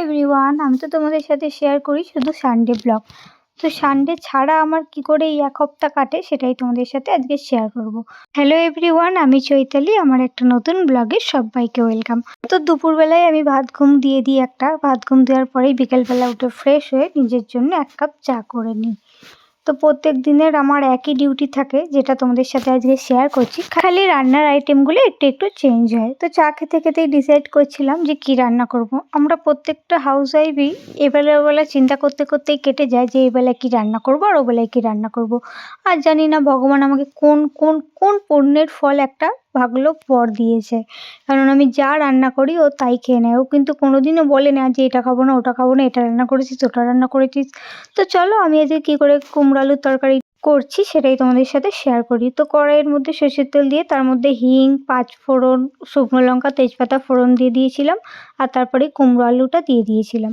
Everyone আমি তো তোমাদের সাথে শেয়ার করি শুধু সানডে ব্লগ তো সানডে ছাড়া আমার কি করে এই এক হপ্তাহ কাটে সেটাই তোমাদের সাথে আজকে শেয়ার করব। হ্যালো এভরিওয়ান আমি চৈতালি, আমার একটা নতুন ব্লগে সবাইকে ওয়েলকাম তো দুপুরবেলায় আমি ভাত ঘুম দিয়ে দিই একটা, ভাত ঘুম দেওয়ার পরেই বিকেলবেলা উঠে ফ্রেশ হয়ে নিজের জন্য এক কাপ চা করে নিই। তো প্রত্যেক দিনের আমার একই ডিউটি থাকে, যেটা তোমাদের সাথে আজকে শেয়ার করছি খালি রান্নার আইটেমগুলো একটু একটু চেঞ্জ হয় তো চা খেতে খেতেই ডিসাইড করছিলাম যে কি রান্না করব। আমরা প্রত্যেকটা হাউস ওয়াইফই এবেলা ওবেলা চিন্তা করতে করতেই কেটে যায় যে এবেলা কি রান্না করব আর ওবেলায় কি রান্না করব। আর জানি না, ভগবান আমাকে কোন কোন কোন পণ্যের ফল একটা ভাগলো, পর দিয়েছে। কারণ আমি যা রান্না করি, ও তাই খেয়ে নেয়। ও কিন্তু কোনোদিনও বলে না যে, এটা খাব না, ওটা খাব না, এটা রান্না করেছিস, ওটা রান্না করেছিস। তো চলো, আমি আজকে কী করে কুমড়ো আলুর তরকারি করছি সেটাই তোমাদের সাথে শেয়ার করি। তো কড়াইয়ের মধ্যে সর্ষের তেল দিয়ে তার মধ্যে হিং, পাঁচ ফোড়ন, শুকনো লঙ্কা, তেজপাতা ফোড়ন দিয়ে দিয়েছিলাম আর তারপরে কুমড়ো আলুটা দিয়ে দিয়েছিলাম।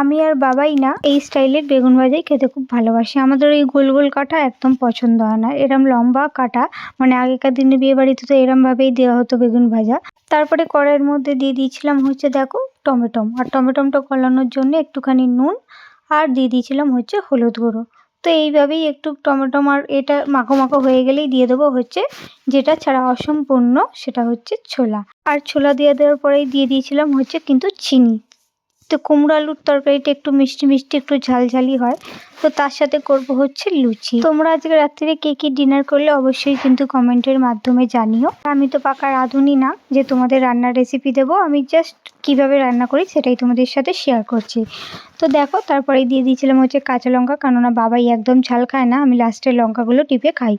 আমি আর বাবাই না এই স্টাইলের বেগুন ভাজাই খেতে খুব ভালোবাসি। আমাদের ওই গোল গোল কাটা একদম পছন্দ হয় না। এরম লম্বা কাটা মানে আগেকার দিনে বিয়ে বাড়িতে তো এরমভাবেই দেওয়া হতো বেগুন ভাজা। তারপরে কড়াইয়ের মধ্যে দিয়ে দিয়েছিলাম হচ্ছে দেখো টমেটো আর টমেটোমটা গলানোর জন্য একটুখানি নুন আর দিয়ে দিয়েছিলাম হচ্ছে হলুদ গুঁড়ো। তো এইভাবেই একটু টমেটো আর এটা মাখো মাখো হয়ে গেলেই দিয়ে দেবো হচ্ছে যেটা ছাড়া অসম্পূর্ণ, সেটা হচ্ছে ছোলা। আর ছোলা দিয়ে দেওয়ার পরেই দিয়ে দিয়েছিলাম হচ্ছে কিন্তু চিনি। তো কুমড়ো আলুর তরকারিটা একটু মিষ্টি মিষ্টি, একটু ঝালঝালি হয়। তো তার সাথে করব হচ্ছে লুচি। তোমরা আজকে রাত্রিরে কে কী ডিনার করলে অবশ্যই কিন্তু কমেন্টের মাধ্যমে জানিও। আমি তো পাকা রাঁধুনি না, যে তোমাদের রান্নার রেসিপি দেবো, আমি জাস্ট কীভাবে রান্না করি সেটাই তোমাদের সাথে শেয়ার করছি। তো দেখো তারপরে দিয়ে দিয়েছিলাম হচ্ছে কাঁচা লঙ্কা, কেননা বাবাই একদম ঝাল খায় না, আমি লাস্টের লঙ্কাগুলো টিপে খাই।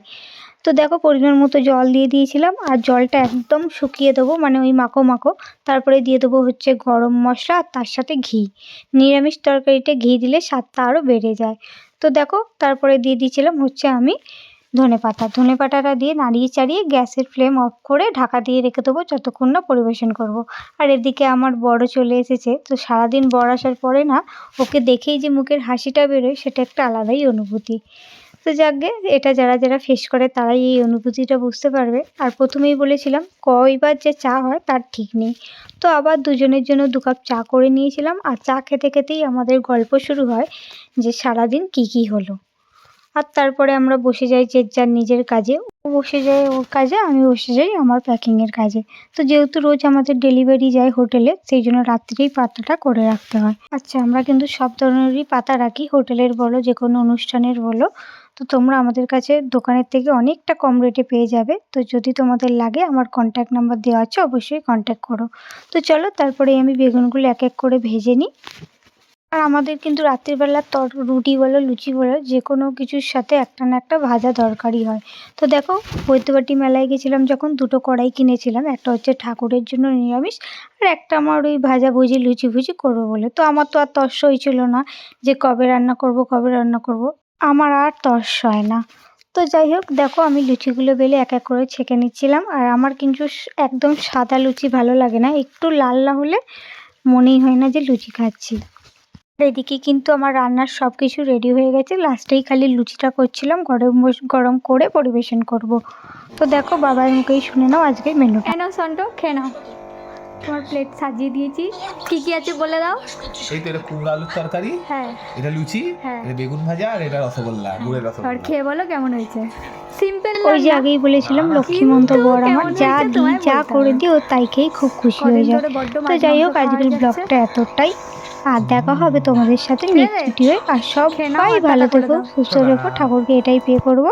তো দেখো পরিমাণ মতো জল দিয়ে দিয়েছিলাম আর জলটা একদম শুকিয়ে দেবো মানে ওই মাখো মাখো। তারপরে দিয়ে দেবো হচ্ছে গরম মশলা আর তার সাথে ঘি। নিরামিষ তরকারিতে ঘি দিলে স্বাদটা আরও বেড়ে যায়। তো দেখো তারপরে দিয়ে দিয়েছিলাম হচ্ছে আমি ধনে পাতা। ধনে পাতাটা দিয়ে নাড়িয়ে চাড়িয়ে গ্যাসের ফ্লেম অফ করে ঢাকা দিয়ে রেখে দেবো যতক্ষণ না পরিবেশন করব। আর এদিকে আমার বড় চলে এসেছে, তো সারাদিন বড় আসার পরে না, ওকে দেখেই যে মুখের হাসিটা বেরোয়, সেটা একটা আলাদাই অনুভূতি। তো যাকগে এটা যারা যারা ফেস করে তারাই এই অনুভূতিটা বুঝতে পারবে। আর প্রথমেই বলেছিলাম, কয়বার যে চা হয় তার ঠিক নেই। তো আবার দুজনের জন্য দু কাপ চা করে নিয়েছিলাম। আর চা খেতে খেতেই আমাদের গল্প শুরু হয় যে সারাদিন কি কি হলো। আর তারপরে আমরা বসে যাই যে যার নিজের কাজে, ও বসে যায় ওর কাজে, আমি বসে যাই আমার প্যাকিংয়ের কাজে। তো যেহেতু রোজ আমাদের ডেলিভারি যায় হোটেলে সেই জন্য রাত্রেই পাতাটা করে রাখতে হয়। আচ্ছা আমরা কিন্তু সব ধরনেরই পাতা রাখি, হোটেলের বলো, যে কোনো অনুষ্ঠানের বলো। তো তোমরা আমাদের কাছে দোকানের থেকে অনেকটা কম রেটে পেয়ে যাবে। তো যদি তোমাদের লাগে, আমার কন্ট্যাক্ট নাম্বার দেওয়া আছে, অবশ্যই কন্ট্যাক্ট করো। তো চলো তারপরে আমি বেগুনগুলো এক এক করে ভেজে নিই। আর আমাদের কিন্তু রাত্রিবেলা তর, রুটি বলো, লুচি বলো যে কোনো কিছুর সাথে একটা না একটা ভাজা দরকারই হয়। তো দেখো বৈদ্যবাটি মেলায় গেছিলাম যখন দুটো কড়াই কিনেছিলাম, একটা হচ্ছে ঠাকুরের জন্য নিরামিষ আর একটা আমার ওই ভাজা ভুজি, লুচি ভুজি করব বলে। তো আমার তো আর তর্স হয়েছিল না যে কবে রান্না করব, কবে রান্না করব। আমার আর তর্স হয় না। তো যাই হোক, দেখো আমি লুচিগুলো বেলে এক এক করে ছেঁকে নিচ্ছিলাম আর আমার কিন্তু একদম সাদা লুচি ভালো লাগে না। একটু লাল না হলে মনেই হয় না যে লুচি খাচ্ছি। এদিকে কিন্তু আমার রান্নার সব কিছু রেডি হয়ে গেছে। লাস্টেই খালি লুচিটা করছিলাম গরম গরম করে পরিবেশন করব। তো দেখো বাবার মুখেই শুনে নাও আজকের মেনু খেয়ে নাও সন্টো খেয়ে নাও। তোমার প্লেট সাজিয়ে দিয়েছি। কি কি আছে বলে দাও? এই তো এটা কুমড়ো আলুর তরকারি হ্যাঁ। এটা লুচি হ্যাঁ। এটা বেগুন ভাজা আর এটা রসগোল্লা গুড়ের রসগোল্লা। আর খেয়ে বলো কেমন হয়েছে? সিম্পল ওই যে আগেই বলেছিলাম লক্ষ্মীমন্ত বর আমার যা দিই যা করে দিই ও তাই খেয়ে খুব খুশি হয়ে যায় তো যাই হোক আজকের ব্লগটা এতটাই। আর দেখা হবে তোমাদের সাথে নেক্সট ভিডিওয়ে আর সবাই ভালো থেকো সুস্থ থেকো ঠাকুরকে এটাই পে করব।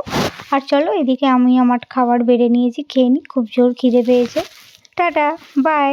আর চলো এদিকে আমি আমার খাবার বেড়ে নিয়েছি খেয়ে নিই খুব জোর খিদে পেয়েছে। Tata bye